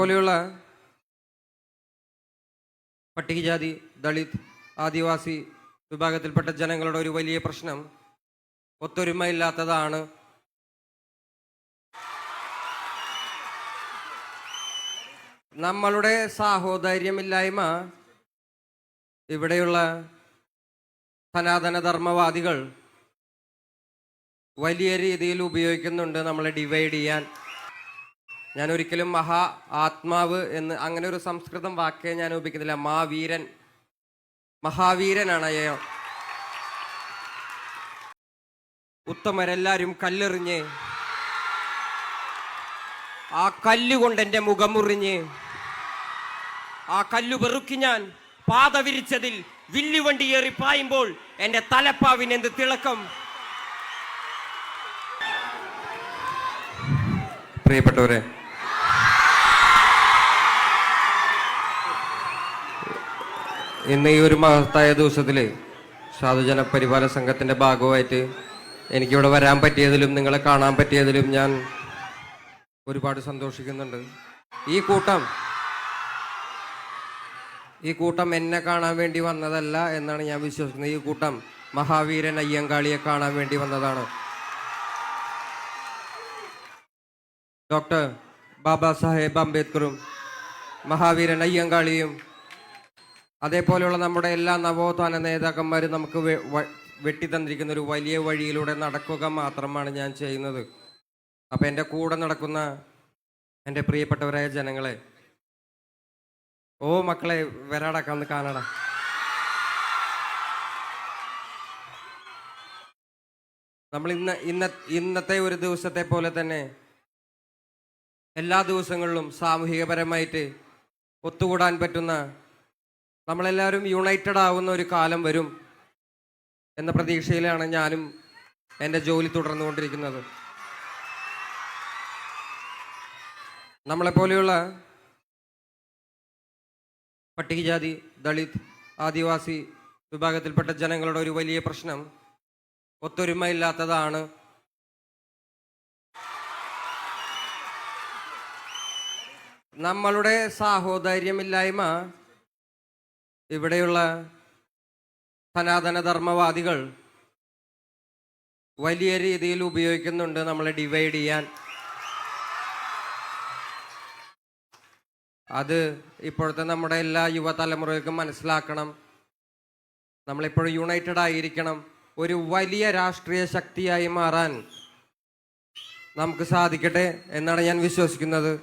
നമ്മളെപ്പോലെയുള്ള പട്ടികജാതി ദളിത് ആദിവാസി വിഭാഗത്തിൽപ്പെട്ട ജനങ്ങളുടെ ഒരു വലിയ പ്രശ്നം ഒത്തൊരുമ ഇല്ലാത്തതാണ് നമ്മളുടെ സാഹോദര്യമില്ലായ്മ ഇവിടെയുള്ള സനാതനധർമ്മവാദികൾ വലിയ രീതിയിൽ ഉപയോഗിക്കുന്നുണ്ട് നമ്മളെ ഡിവൈഡ് ചെയ്യാൻ. ഞാൻ ഒരിക്കലും മഹാ ആത്മാവ് എന്ന് അങ്ങനെ ഒരു സംസ്കൃതം വാക്കേ ഞാൻ ഉപയോഗിക്കുന്നില്ല മാവീരൻ. മഹാവീരനാണ് അയ്യോ. ഉത്തമരെല്ലാരും കല്ലെറിഞ്ഞ് ആ കല്ലുകൊണ്ട് എന്റെ മുഖം മുറിഞ്ഞ് ആ കല്ലു വെറുക്കി ഞാൻ പാത വിരിച്ചതിൽ വില്ലുവണ്ടി ഏറി പായുമ്പോൾ എന്റെ തലപ്പാവിന് എന്ത് തിളക്കം? പ്രിയപ്പെട്ടവരെ ഇന്ന് ഈ ഒരു മഹത്തായ ദിവസത്തിൽ സാധുജന പരിപാലന സംഘത്തിന്റെ ഭാഗമായിട്ട് എനിക്കിവിടെ വരാൻ പറ്റിയതിലും നിങ്ങളെ കാണാൻ പറ്റിയതിലും ഞാൻ ഒരുപാട് സന്തോഷിക്കുന്നുണ്ട്. ഈ കൂട്ടം ഈ കൂട്ടം എന്നെ കാണാൻ വേണ്ടി വന്നതല്ല എന്നാണ് ഞാൻ വിശ്വസിക്കുന്നത്. ഈ കൂട്ടം മഹാവീരൻ അയ്യങ്കാളിയെ കാണാൻ വേണ്ടി വന്നതാണ്. ഡോക്ടർ ബാബാ സാഹേബ് അംബേദ്കറും മഹാവീരൻ അയ്യങ്കാളിയും അതേപോലെയുള്ള നമ്മുടെ എല്ലാ നവോത്ഥാന നേതാക്കന്മാരും നമുക്ക് വെട്ടിത്തന്നിരിക്കുന്ന ഒരു വലിയ വഴിയിലൂടെ നടക്കുക മാത്രമാണ് ഞാൻ ചെയ്യുന്നത്. അപ്പം എന്റെ കൂടെ നടക്കുന്ന എന്റെ പ്രിയപ്പെട്ടവരായ ജനങ്ങളെ ഓ മക്കളെ വരാടാക്കാം എന്ന് കാണടാ. നമ്മൾ ഇന്ന് ഇന്ന ഇന്നത്തെ ഒരു ദിവസത്തെ പോലെ തന്നെ എല്ലാ ദിവസങ്ങളിലും സാമൂഹികപരമായിട്ട് ഒത്തുകൂടാൻ പറ്റുന്ന നമ്മളെല്ലാവരും യുണൈറ്റഡ് ആവുന്ന ഒരു കാലം വരും എന്ന പ്രതീക്ഷയിലാണ് ഞാനും എന്റെ ജോലി തുടർന്നുകൊണ്ടിരിക്കുന്നത്. നമ്മളെപ്പോലെയുള്ള പട്ടികജാതി ദളിത് ആദിവാസി വിഭാഗത്തിൽപ്പെട്ട ജനങ്ങളുടെ ഒരു വലിയ പ്രശ്നം ഒത്തൊരുമ ഇല്ലാത്തതാണ് നമ്മളുടെ സാഹോദര്യമില്ലായ്മ ഇവിടെയുള്ള സനാതന ധർമ്മവാദികൾ വലിയ രീതിയിൽ ഉപയോഗിക്കുന്നുണ്ട് നമ്മളെ ഡിവൈഡ് ചെയ്യാൻ. അത് ഇപ്പോഴത്തെ നമ്മുടെ എല്ലാ യുവതലമുറകൾക്കും മനസ്സിലാക്കണം. നമ്മളിപ്പോഴും യുണൈറ്റഡ് ആയിരിക്കണം. ഒരു വലിയ രാഷ്ട്രീയ ശക്തിയായി മാറാൻ നമുക്ക് സാധിക്കട്ടെ എന്നാണ് ഞാൻ വിശ്വസിക്കുന്നത്.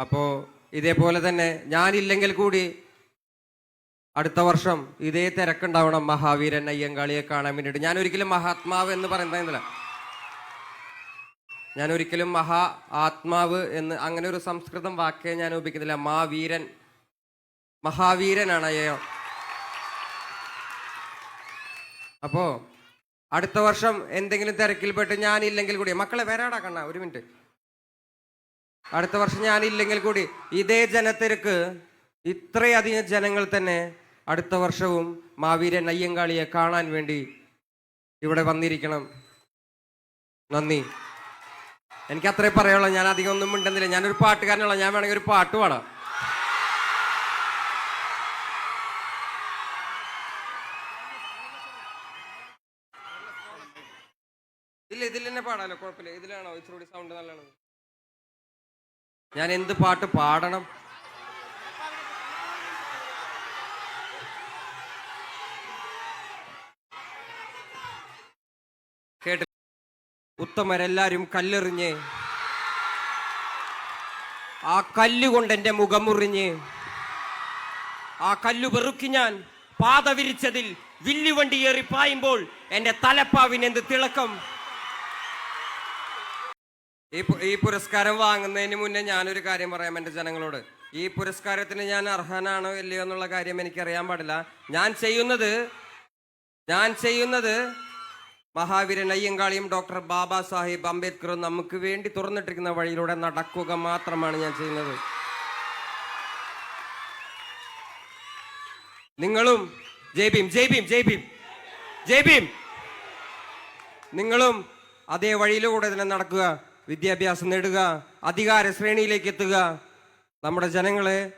അപ്പോ ഇതേപോലെ തന്നെ ഞാനില്ലെങ്കിൽ കൂടി അടുത്ത വർഷം ഇതേ തിരക്കുണ്ടാവണം മഹാവീരൻ അയ്യങ്കാളിയെ കാണാൻ വേണ്ടിയിട്ട്. ഞാൻ ഒരിക്കലും മഹാത്മാവ് എന്ന് പറയുന്നില്ല ഞാൻ ഒരിക്കലും മഹാ ആത്മാവ് എന്ന് അങ്ങനെ ഒരു സംസ്കൃതം വാക്കേ ഞാൻ ഉപയോഗിക്കുന്നില്ല മാവീരൻ മഹാവീരനാണ് അയ്യോ. അപ്പോ അടുത്ത വർഷം എന്തെങ്കിലും തിരക്കിൽപ്പെട്ട് ഞാനില്ലെങ്കിൽ കൂടി. മക്കളെ വരാടാ കണ്ണ ഒരു മിനിറ്റ്. അടുത്ത വർഷം ഞാനില്ലെങ്കിൽ കൂടി ഇതേ ജനത്തിരക്ക് ഇത്രയധികം ജനങ്ങൾ തന്നെ അടുത്ത വർഷവും മാവീര അയ്യങ്കാളിയെ കാണാൻ വേണ്ടി ഇവിടെ വന്നിരിക്കണം. നന്ദി. എനിക്ക് അത്രേ പറയുള്ളൂ ഞാൻ അധികം ഒന്നും മിണ്ടുന്നില്ല. ഞാനൊരു പാട്ടുകാരനുള്ള ഞാൻ വേണമെങ്കിൽ ഒരു പാട്ട് പാടാം. ഇല്ല ഇതിൽ തന്നെ പാടാലോ. കുഴപ്പമില്ല. ഇതിലാണോ? ഇച്ചിരി സൗണ്ട് നല്ലതാണ്. ഞാൻ എന്ത് പാട്ട് പാടണം? കേട്ട് ഉത്തമരെല്ലാരും കല്ലെറിഞ്ഞ്. ആ കല്ലുകൊണ്ട് എന്റെ മുഖം മുറിഞ്ഞ് ആ കല്ലു വെറുക്കി ഞാൻ പാത വിരിച്ചതിൽ വില്ലുവണ്ടി ഏറി പായുമ്പോൾ എന്റെ തലപ്പാവിന് എന്ത് തിളക്കം? ഈ ഈ പുരസ്കാരം വാങ്ങുന്നതിന് മുന്നേ ഞാനൊരു കാര്യം പറയാം എന്റെ ജനങ്ങളോട്. ഈ പുരസ്കാരത്തിന് ഞാൻ അർഹനാണോ ഇല്ലയോ എന്നുള്ള കാര്യം എനിക്കറിയാൻ പാടില്ല. ഞാൻ ചെയ്യുന്നത് ഞാൻ ചെയ്യുന്നത് മഹാവീരൻ അയ്യങ്കാളിയും ഡോക്ടർ ബാബാ സാഹിബ് അംബേദ്കറും നമുക്ക് വേണ്ടി തുറന്നിട്ടിരിക്കുന്ന വഴിയിലൂടെ നടക്കുക മാത്രമാണ് ഞാൻ ചെയ്യുന്നത്. നിങ്ങളും ജയ് ഭീം ജയ് ഭീം ജയ് ഭീം ജയ് ഭീം. നിങ്ങളും അതേ വഴിയിലൂടെ തന്നെ നടക്കുക. വിദ്യാഭ്യാസം നേടുക അധികാര ശ്രേണിയിലേക്ക് എത്തുക. നമ്മുടെ ജനങ്ങളെ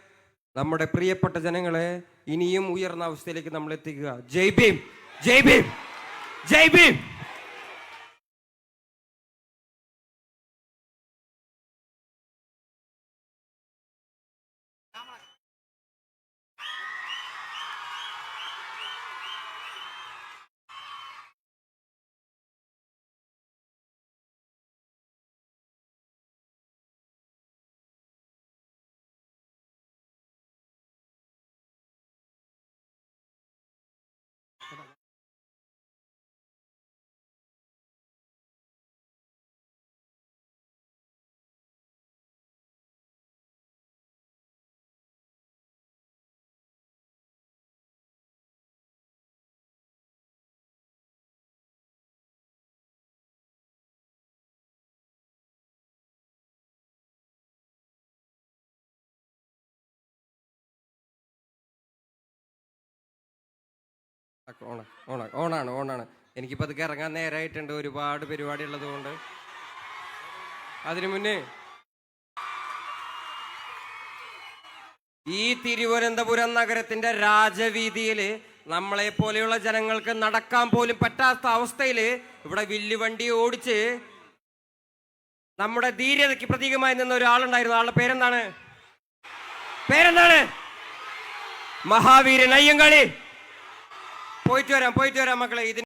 നമ്മുടെ പ്രിയപ്പെട്ട ജനങ്ങളെ ഇനിയും ഉയർന്ന അവസ്ഥയിലേക്ക് നമ്മൾ എത്തിക്കുക. ജയ് ഭീം ജയ് ഭീം ജയ് ഭീം. ഓണ ഓണ ഓണാണ് ഓണാണ്. എനിക്കിപ്പോൾ അതൊക്കെ ഇറങ്ങാൻ നേരമായിട്ടുണ്ട് ഒരുപാട് പരിപാടി ഉള്ളതുകൊണ്ട് അതിനു മുന്നേ ഈ തിരുവനന്തപുരം നഗരത്തിന്റെ രാജവീതിയിൽ നമ്മളെ പോലെയുള്ള ജനങ്ങൾക്ക് നടക്കാൻ പോലും പറ്റാത്ത അവസ്ഥയിൽ ഇവിടെ വില്ലുവണ്ടി ഓടിച്ച് നമ്മുടെ ധീരതയ്ക്ക് പ്രതീകമായി നിന്ന ഒരാളുണ്ടായിരുന്നു. ആളുടെ പേരെന്താണ്? പേരെന്താണ്? മഹാവീരൻ അയ്യങ്കാളി. പോയിട്ട് വരാം പോയിട്ട് വരാം മക്കളെ ഇതിന്